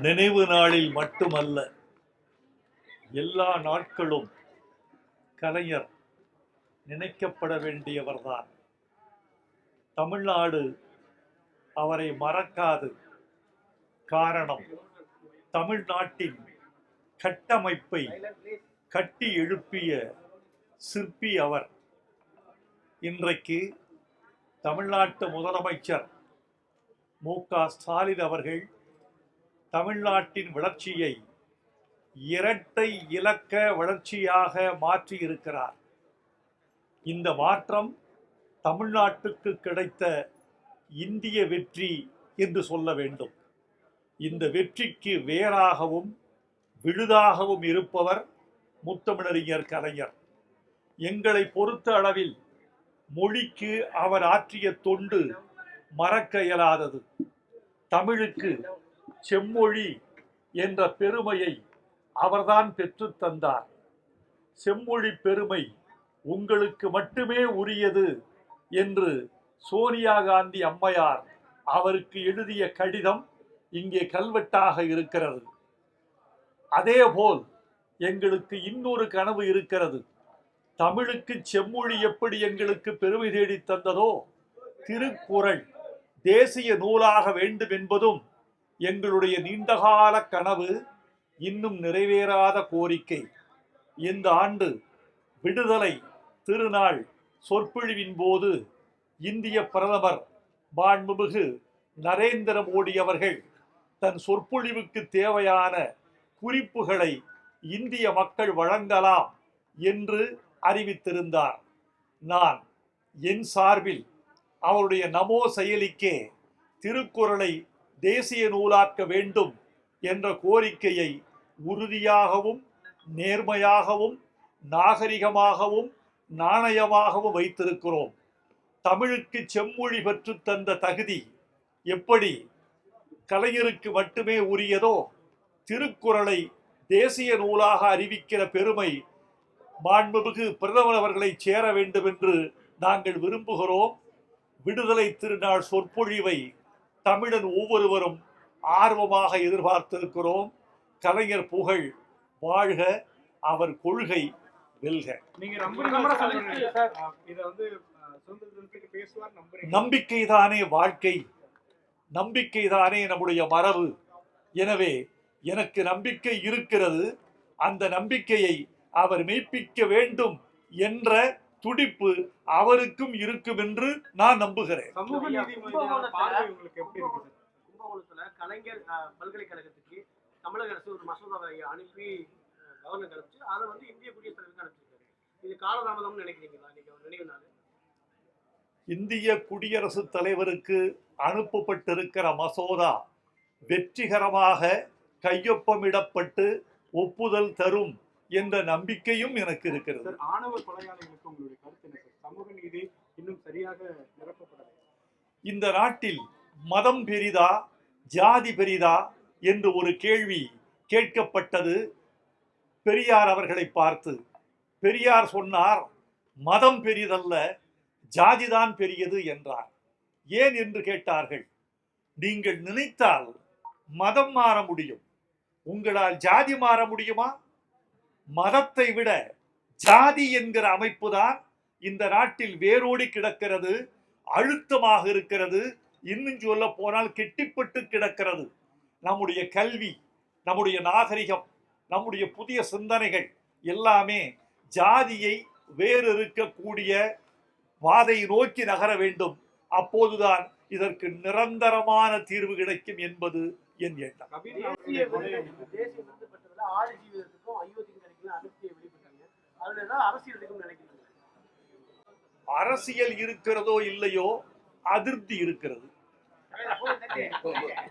நினைவு நாளில் மட்டுமல்ல எல்லா நாட்களும் கலைஞர் நினைக்கப்பட வேண்டியவர்தான். தமிழ்நாடு அவரை மறக்காது. காரணம் தமிழ்நாட்டின் கட்டமைப்பை கட்டி எழுப்பிய சிற்பி அவர். இன்றைக்கு தமிழ்நாட்டு முதலமைச்சர் மு க ஸ்டாலின் அவர்கள் தமிழ்நாட்டின் வளர்ச்சியை இரட்டை இலக்க வளர்ச்சியாக மாற்றியிருக்கிறார். இந்த மாற்றம் தமிழ்நாட்டுக்கு கிடைத்த இந்திய வெற்றி என்று சொல்ல வேண்டும். இந்த வெற்றிக்கு வேறாகவும் விழுதாகவும் இருப்பவர் முத்தமிழறிஞர் கலைஞர். எங்களை பொறுத்த அளவில் மொழிக்கு அவர் ஆற்றிய தொண்டு மறக்க இயலாதது. தமிழுக்கு செம்மொழி என்ற பெருமையை அவர்தான் பெற்றுத் தந்தார். செம்மொழி பெருமை உங்களுக்கு மட்டுமே உரியது என்று சோனியா காந்தி அம்மையார் அவருக்கு எழுதிய கடிதம் இங்கே கல்வெட்டாக இருக்கிறது. அதேபோல் எங்களுக்கு இன்னொரு கனவு இருக்கிறது. தமிழுக்கு செம்மொழி எப்படி எங்களுக்கு பெருமை தேடித் தந்ததோ? திருக்குறள் தேசிய நூலாக வேண்டும் என்பதும் எங்களுடைய நீண்டகால கனவு இன்னும் நிறைவேறாத கோரிக்கை. இந்த ஆண்டு விடுதலை திருநாள் சொற்பொழிவின் போது இந்திய பிரதமர் மாண்புமிகு நரேந்திர மோடி அவர்கள் தன் சொற்பொழிவுக்கு தேவையான குறிப்புகளை இந்திய மக்கள் வழங்கலாம் என்று அறிவித்திருந்தார். நான் என் சார்பில் அவருடைய நமோ செயலிக்கே திருக்குறளை தேசிய நூலாக்க வேண்டும் என்ற கோரிக்கையை உறுதியாகவும் நேர்மையாகவும் நாகரிகமாகவும் நாணயமாகவும் வைத்திருக்கிறோம். தமிழுக்கு செம்மொழி பெற்றுத் தந்த தகுதி எப்படி கலைஞருக்கு மட்டுமே உரியதோ திருக்குறளை தேசிய நூலாக அறிவிக்கிற பெருமை மாண்புமிகு பிரதமர் அவர்களை சேர வேண்டும் என்று நாங்கள் விரும்புகிறோம். விடுதலை திருநாள் சொற்பொழிவை தமிழன் ஒவ்வொருவரும் ஆர்வமாக எதிர்பார்த்திருக்கிறோம். கலைஞர் புகழ் வாழ்க அவர் கொள்கை வெல்க. நீங்க நம்பிக்கைதானே வாழ்க்கை. நம்பிக்கைதானே நம்முடைய மரபு. எனவே எனக்கு நம்பிக்கை இருக்கிறது. அந்த நம்பிக்கையை அவர் மெய்ப்பிக்க வேண்டும் என்ற துடிப்பு அவருக்கும் இருக்கும் என்று நான் நம்புகிறேன். சமூக நீதி கும்பகோணத்துல- பார்வை உங்களுக்கு எப்படி இருக்கு சார் கும்பகோணத்துல கலைஞர் பல்கலைக்கழகத்துக்கு தமிழக அரசு ஒரு மசோதாவை அனுப்பி கவர்னர் அனுப்பிச்சு அதை வந்து இந்திய குடியரசுத் தலைவருக்கு அனுப்பிச்சிருக்காரு. இது காலதாமதம்னு நினைக்கிறீங்களா? அவர் நினைவு நாள்? இந்திய குடியரசுத் தலைவருக்கு அனுப்பப்பட்டிருக்கிற மசோதா வெற்றிகரமாக கையொப்பமிடப்பட்டு ஒப்புதல் தரும் என்ற நம்பிக்கையும் எனக்கு இருக்கிறது. சார் ஆணவ கொலையாளிகளுக்கு உங்களுடைய கருத்து என்ன சார்? சமூக நீதி இன்னும் சரியாக நிரப்பப்படலை. இந்த நாட்டில் மதம் பெரிதா ஜாதி பெரிதா என்று ஒரு கேள்வி கேட்கப்பட்டது. பெரியார் அவர்களை பார்த்து பெரியார் சொன்னார் மதம் பெரிதல்ல ஜாதிதான் பெரியது என்றார். ஏன் என்று கேட்டார்கள் நீங்கள் நினைத்தால் மதம் மாற முடியும். உங்களால் ஜாதி மாற முடியுமா? மதத்தை விட ஜாதி என்கிற அமைப்பு தான் இந்த நாட்டில் வேரோடி கிடக்கிறது அழுத்தமாக இருக்கிறது இன்னும் சொல்ல போனால் கெட்டிப்பட்டு கிடக்கிறது. நம்முடைய கல்வி நம்முடைய நாகரிகம் நம்முடைய புதிய சிந்தனைகள் எல்லாமே ஜாதியை வேறு இருக்கக்கூடிய பாதை நோக்கி நகர வேண்டும். அப்போதுதான் இதற்கு நிரந்தரமான தீர்வு கிடைக்கும் என்பது என் எண்ணம். அரசியல் இருக்கிறதோ இல்லையோ அதிருப்தி இருக்கிறது.